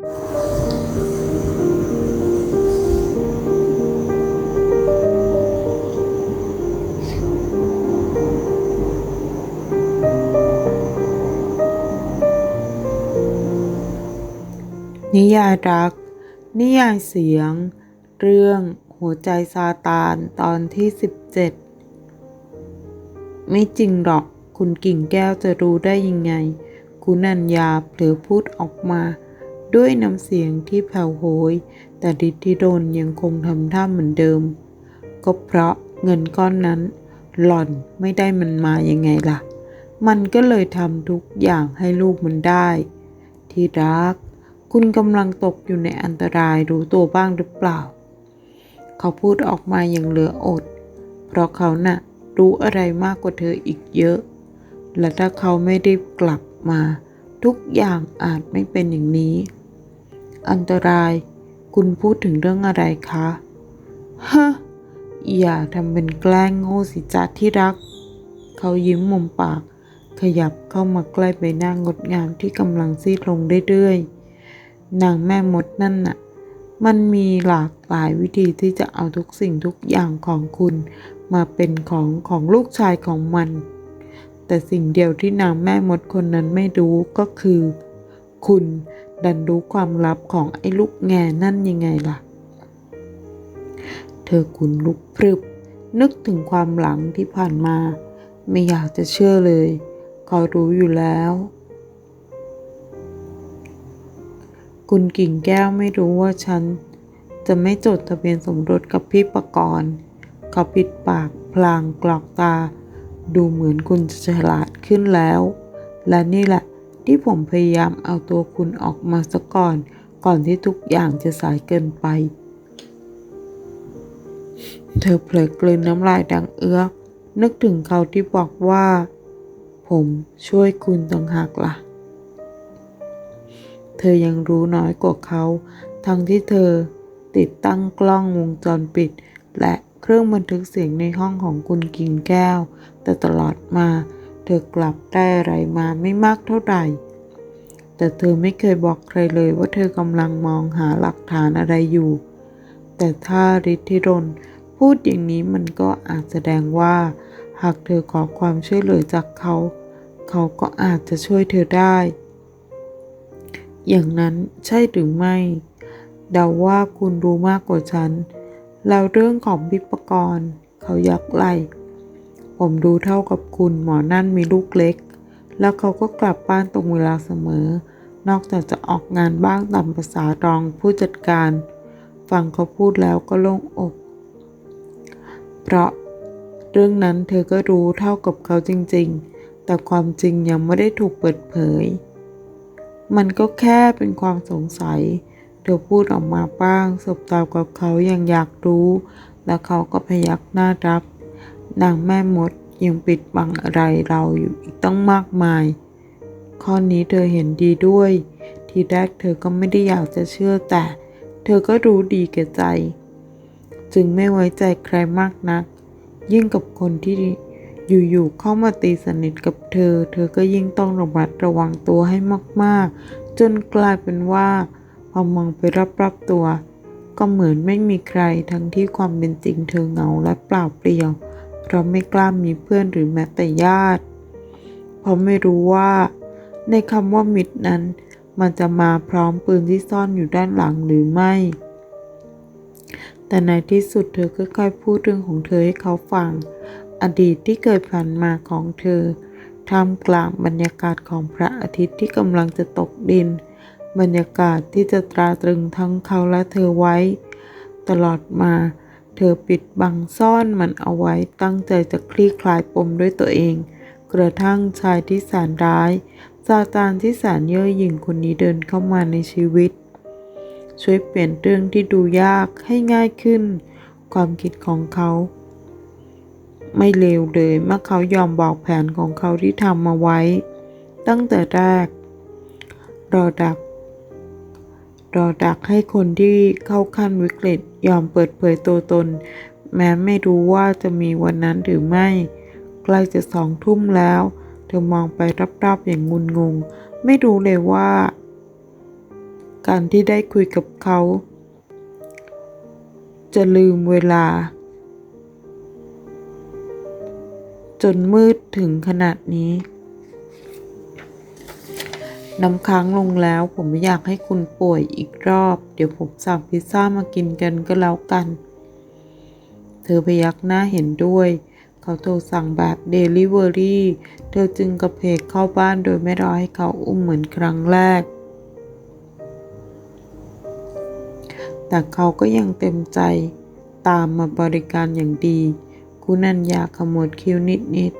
นิยายรัก นิยายเสียง เรื่องหัวใจซาตานตอนที่ 17 ไม่จริงหรอก คุณกิ่งแก้วจะรู้ได้ยังไง คุณัญญาเผลอพูดออกมา ด้วยน้ำเสียงที่แผ่วโหย แต่ดิธิดลยังคงทำท่าเหมือนเดิม ก็เพราะเงินก้อนนั้น หล่อนไม่ได้มันมายังไงล่ะ มันก็เลยทำทุกอย่างให้ลูกมันได้ ที่รัก คุณกำลังตกอยู่ในอันตรายรู้ตัวบ้างหรือเปล่า เขาพูดออกมาอย่างเหลืออด เพราะเขาน่ะรู้อะไรมากกว่าเธออีกเยอะ และถ้าเขาไม่ได้กลับมา ทุกอย่างอาจไม่เป็นอย่างนี้ อันตราย คุณพูดถึงเรื่องอะไรคะฮะอย่าทำเป็นแกล้งโง่สิจ๊ะที่รัก เขายิ้มมุมปาก ขยับเข้ามาใกล้ใบหน้างดงามที่กำลังซีดลงเรื่อยๆ นางแม่มดนั่นน่ะ มันมีหลากหลายวิธีที่จะเอาทุกสิ่งทุกอย่างของคุณ มาเป็นของของลูกชายของมัน แต่สิ่งเดียวที่นางแม่มดคนนั้นไม่รู้ก็คือ คุณ ดันรู้ความลับของไอ้ลูกแง่นั่นยังไงล่ะ เธอคุณลุกพรึบ นึกถึงความหลังที่ผ่านมา ไม่อยากจะเชื่อเลย เขารู้อยู่แล้ว คุณกิ่งแก้วไม่รู้ว่าฉัน จะไม่จดทะเบียนสมรสกับพี่ประกรณ์เขาปิดปากพลางกรอกตา ดูเหมือนคุณจะฉลาดขึ้นแล้ว และนี่แหละ ที่ผมพยายามเอาตัวคุณออกมาซะก่อน ก่อนที่ทุกอย่างจะสายเกินไป เธอเผลอกลืนน้ำลายดังเอื้อก นึกถึงเขาที่บอกว่า ผมช่วยคุณต่างหากล่ะ เธอยังรู้น้อยกว่าเขา ทั้งที่เธอติดตั้งกล้องวงจรปิด และเครื่องบันทึกเสียงในห้องของคุณกิ่งแก้ว แต่ตลอดมาเธอกลับได้อะไรมาไม่มากเท่าไหร่ แต่เธอไม่เคยบอกใครเลยว่าเธอกำลังมองหาหลักฐานอะไรอยู่ แต่ถ้าฤทธิรนพูดอย่างนี้มันก็อาจแสดงว่า หากเธอขอความช่วยเหลือจากเขา เขาก็อาจจะช่วยเธอได้ อย่างนั้นใช่หรือไม่ เดาว่าคุณรู้มากกว่าฉัน แล้วเรื่องของบิปกรณ์เขายักไหล ผมรู้เท่ากับคุณหมอนั่นมีลูกเล็ก แล้วเขาก็กลับบ้านตรงเวลาเสมอ นอกจากจะออกงานบ้างตามภาษารองผู้จัดการ ฟังเขาพูดแล้วก็โล่งอก เพราะเรื่องนั้นเธอก็รู้เท่ากับเขาจริงๆ แต่ความจริงยังไม่ได้ถูกเปิดเผย มันก็แค่เป็นความสงสัย เธอพูดออกมาบ้าง สบตากับเขายังอยากรู้ แล้วเขาก็พยักหน้ารับ นางแม่มดยังปิดบังอะไรเราอยู่อีกตั้งมากมาย ข้อนี้เธอเห็นดีด้วย ทีแรกเธอก็ไม่ได้อยากจะเชื่อแต่ เธอก็รู้ดีแก่ใจ จึงไม่ไว้ใจใครมากนัก ยิ่งกับคนที่อยู่ๆเข้ามาตีสนิทกับเธอ เธอก็ยิ่งต้องระมัดระวังตัวให้มากๆ จนกลายเป็นว่าพอมองไปรอบๆตัว ก็เหมือนไม่มีใครทั้งที่ความเป็นจริงเธอเหงาและเปล่าเปลี่ยว เพราะไม่กล้ามีเพื่อนหรือแม้แต่ญาติ เพราะไม่รู้ว่า ในคำว่ามิตรนั้น มันจะมาพร้อมปืนที่ซ่อนอยู่ด้านหลังหรือไม่ แต่ในที่สุดเธอก็ค่อยๆพูดเรื่องของเธอให้เขาฟัง อดีตที่เคยผ่านมาของเธอท่ามกลางบรรยากาศของพระอาทิตย์ที่กำลังจะตกดิน บรรยากาศที่จะตราตรึงทั้งเขาและเธอไว้ ตลอดมา เธอปิดบังซ่อนมันเอาไว้ตั้งใจจะคลี่คลายปมด้วยตัวเอง กระทั่งชายที่แสนร้ายซาตานที่แสนเย่อหยิ่งคนนี้เดินเข้ามาในชีวิต ช่วยเปลี่ยนเรื่องที่ดูยากให้ง่ายขึ้น ความคิดของเขา ไม่เลวเลยเมื่อเขายอมบอกแผนของเขาที่ทำมาไว้ ตั้งแต่แรก รอดัก รอดักให้คนที่เข้าขั้นวิกฤตยอมเปิดเผยตัวตน แม้ไม่รู้ว่าจะมีวันนั้นหรือไม่ ใกล้จะสองทุ่มแล้ว เธอมองไปรอบๆอย่างงุนงง ไม่รู้เลยว่า การที่ได้คุยกับเขา จะลืมเวลา จนมืดถึงขนาดนี้ น้ำค้างลงแล้ว ผมไม่อยากให้คุณป่วยอีกรอบ เดี๋ยวผมสั่งพิซซ่ามากินกันก็แล้วกัน เธอพยักหน้าเห็นด้วย เขาโทรสั่งแบบเดลิเวอรี่ เธอจึงกระเพกเข้าบ้านโดยไม่รอให้เขาอุ้มเหมือนครั้งแรก แต่เขาก็ยังเต็มใจตามมาบริการอย่างดี คุณนัญญาขมวดคิ้วนิด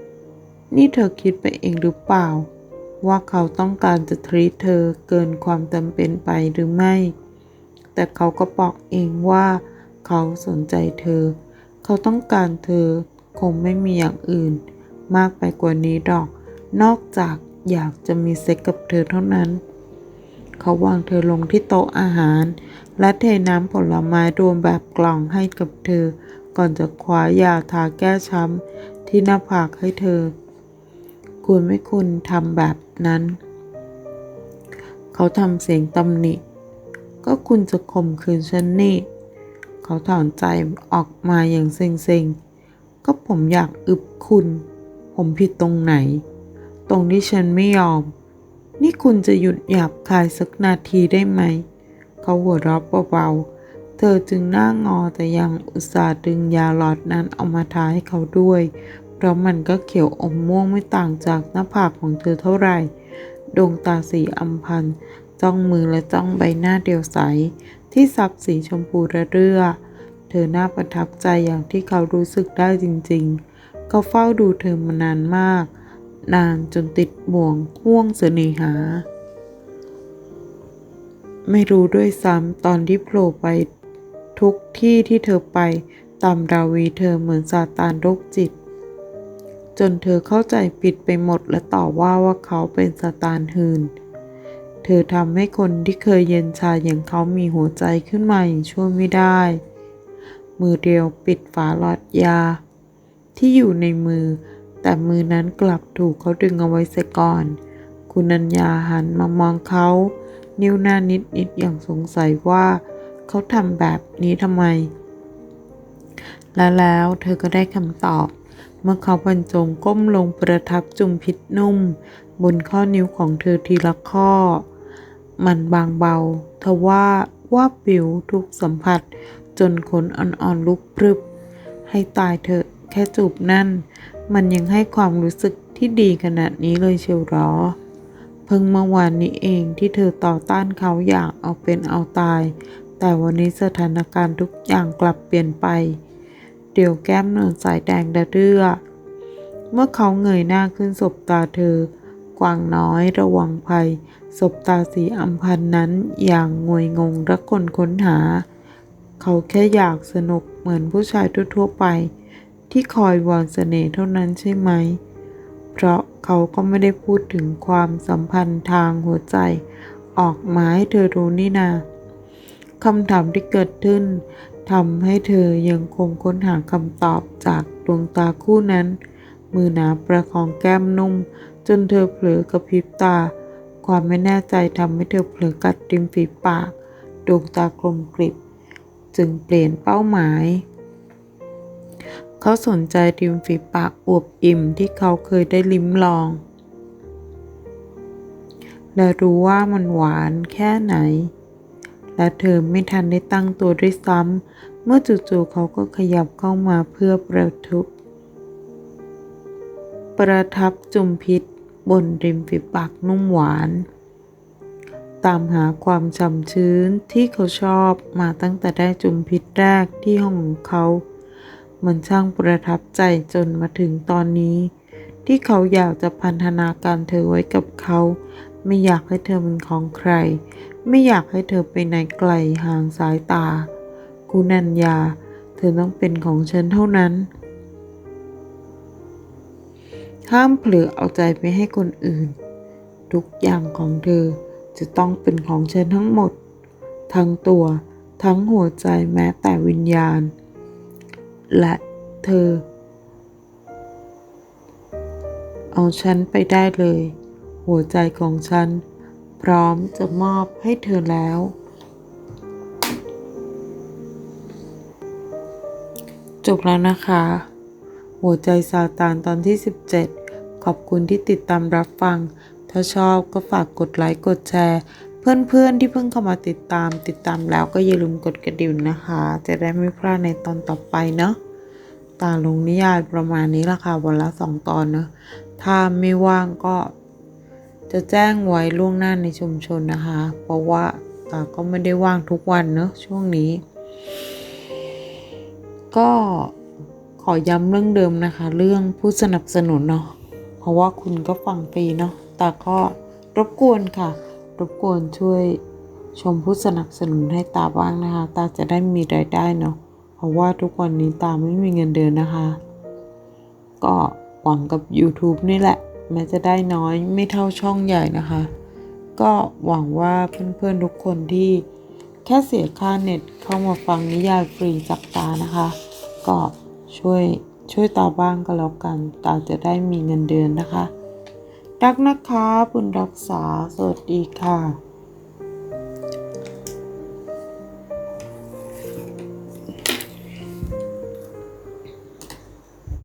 ๆนี่เธอคิดไปเองหรือเปล่า ว่าเขาต้องการจะทรีตเธอเกินความจำเป็นไปหรือไม่ แต่เขาก็บอกเองว่าเขาสนใจเธอ เขาต้องการเธอคงไม่มีอย่างอื่น มากไปกว่านี้ดอก นอกจากอยากจะมีเซ็กกับเธอเท่านั้น เขาวางเธอลงที่โต๊ะอาหาร และเทน้ำผลไม้รวมแบบกล่องให้กับเธอ ก่อนจะคว้ายาทาแก้ช้ำที่หน้าผากให้เธอ คุณไม่คุณทำแบบนั้น เขาทำเสียงตำหนิ ก็คุณจะข่มขืนฉันนี่ เขาถอนใจออกมาอย่างเซ็งๆ ก็ผมอยากอึบคุณ ผมผิดตรงไหน ตรงที่ฉันไม่ยอม นี่คุณจะหยุดหยาบคายสักนาทีได้ไหม เขาหัวเราะเบาๆเธอจึงหน้างอแต่ยังอุตส่าห์ดึงยาหลอดนั้นเอามาทาให้เขาด้วย เพราะมันก็เขียวอมม่วงไม่ต่างจากหน้าผากของเธอเท่าไหร่ ดวงตาสีอัมพันจ้องมือและจ้องใบหน้าเดียวใส ที่ซับสีชมพูระเรื่อ เธอน่าประทับใจอย่างที่เขารู้สึกได้จริงๆ เขาเฝ้าดูเธอมานานมาก นานจนติดบ่วงห่วงเสน่หา ไม่รู้ด้วยซ้ำตอนที่โผล่ไปทุกที่ที่เธอไป ตามราวีเธอเหมือนซาตานโรคจิต จนเธอเข้าใจผิดไปหมดและต่อว่าว่าเขาเป็นซาตานหืน เธอทำให้คนที่เคยเย็นชาอย่างเขามีหัวใจขึ้นมาอย่างช่วยไม่ได้ มือเดียวปิดฝาหลอดยา ที่อยู่ในมือ แต่มือนั้นกลับถูกเขาดึงเอาไว้เสียก่อน คุณัญญาหันมามองเขา นิ้วหน้านิดนิดๆอย่างสงสัยว่า เขาทำแบบนี้ทำไม และแล้วเธอก็ได้คำตอบ เมื่อเขาบรรจงก้มลงประทับจุมพิษนุ่ม บนข้อนิ้วของเธอทีละข้อ มันบางเบาทว่าว่าปิวทุกสัมผัส จนขนอ่อนๆลุกพรึบ ให้ตายเถอะแค่จูบนั่น มันยังให้ความรู้สึกที่ดีขนาดนี้เลยเชียวหรอ เพิ่งเมื่อวานนี้เองที่เธอต่อต้านเขาอย่างเอาเป็นเอาตาย แต่วันนี้สถานการณ์ทุกอย่างกลับเปลี่ยนไป เดี๋ยวแก้มเนินสายแดงดะเรื่อ เมื่อเขาเงยหน้าขึ้นสบตาเธอ กวางน้อยระวังภัยสบตาสีอัมพันนั้นอย่างงวยงงรักคนค้นหา เขาแค่อยากสนุกเหมือนผู้ชายทั่วๆไป ที่คอยวอนเสน่ห์เท่านั้นใช่ไหม เพราะเขาก็ไม่ได้พูดถึงความสัมพันธ์ทางหัวใจ ออกมาให้เธอรู้นี่นาคำถามที่เกิดขึ้น ทำให้เธอยังคงค้นหาคำตอบจากดวงตาคู่นั้น มือหนาประคองแก้มนุ่ม จนเธอเผลอกระพริบตา ความไม่แน่ใจทำให้เธอเผลอกัดริมฝีปาก ดวงตากลมกริบ จึงเปลี่ยนเป้าหมาย เขาสนใจริมฝีปากอวบอิ่มที่เขาเคยได้ลิ้มลอง และรู้ว่ามันหวานแค่ไหน และเธอไม่ทันได้ตั้งตัวด้วยซ้ำ เมื่อจู่ๆเขาก็ขยับเข้ามาเพื่อประทุบประทับจุมพิษบนริมฝีปากนุ่มหวาน ตามหาความฉ่ำชื้นที่เขาชอบมาตั้งแต่ได้จุมพิษแรกที่ห้องของเขามันช่างประทับใจจนมาถึงตอนนี้ ที่เขาอยากจะพันธนาการเธอไว้กับเขา ไม่อยากให้เธอเป็นของใคร ไม่อยากให้เธอไปไหนไกลห่างสายตา กุนัญญา เธอต้องเป็นของฉันเท่านั้น ห้ามเผลอเอาใจไปให้คนอื่น ทุกอย่างของเธอจะต้องเป็นของฉันทั้งหมด ทั้งตัว ทั้งหัวใจแม้แต่วิญญาณ และเธอ เอาฉันไปได้เลย หัวใจของฉัน พร้อมจะมอบให้เธอแล้ว จบแล้วนะคะ หัวใจซาตานตอนที่ 17 ขอบคุณที่ติดตามรับฟัง ถ้าชอบก็ฝากกดไลค์กดแชร์ เพื่อนๆที่เพิ่งเข้ามาติดตาม ติดตามแล้วก็อย่าลืมกดกระดิ่งนะคะ จะได้ไม่พลาดในตอนต่อไปเนาะตาลงนิยายประมาณนี้ละค่ะวันละสองตอนเนาะถ้าไม่ว่างก็ จะแจ้งไว้ล่วงหน้าในชุมชนนะคะ เพราะว่าตาก็ไม่ได้ว่างทุกวันเนอะช่วงนี้ ก็ขอย้ำเรื่องเดิมนะคะ เรื่องผู้สนับสนุนเนาะเพราะว่าคุณก็ฟังฟรีเนาะตาก็รบกวนค่ะ รบกวนช่วยชมผู้สนับสนุนให้ตาบ้างนะคะ ตาจะได้มีรายได้เนาะเพราะว่าทุกวันนี้ตาไม่มีเงินเดือนนะคะ ก็หวังกับ YouTube นี่แหละ แม้จะได้น้อยไม่เท่าช่องใหญ่นะคะ ก็หวังว่าเพื่อนๆทุกคนที่แค่เสียค่าเน็ตเข้ามาฟังนิยายฟรีจากตานะคะ ก็ช่วยช่วยตาบ้างก็แล้วกัน ตาจะได้มีเงินเดือนนะคะ รักนะคะบุญรักษา สวัสดีค่ะ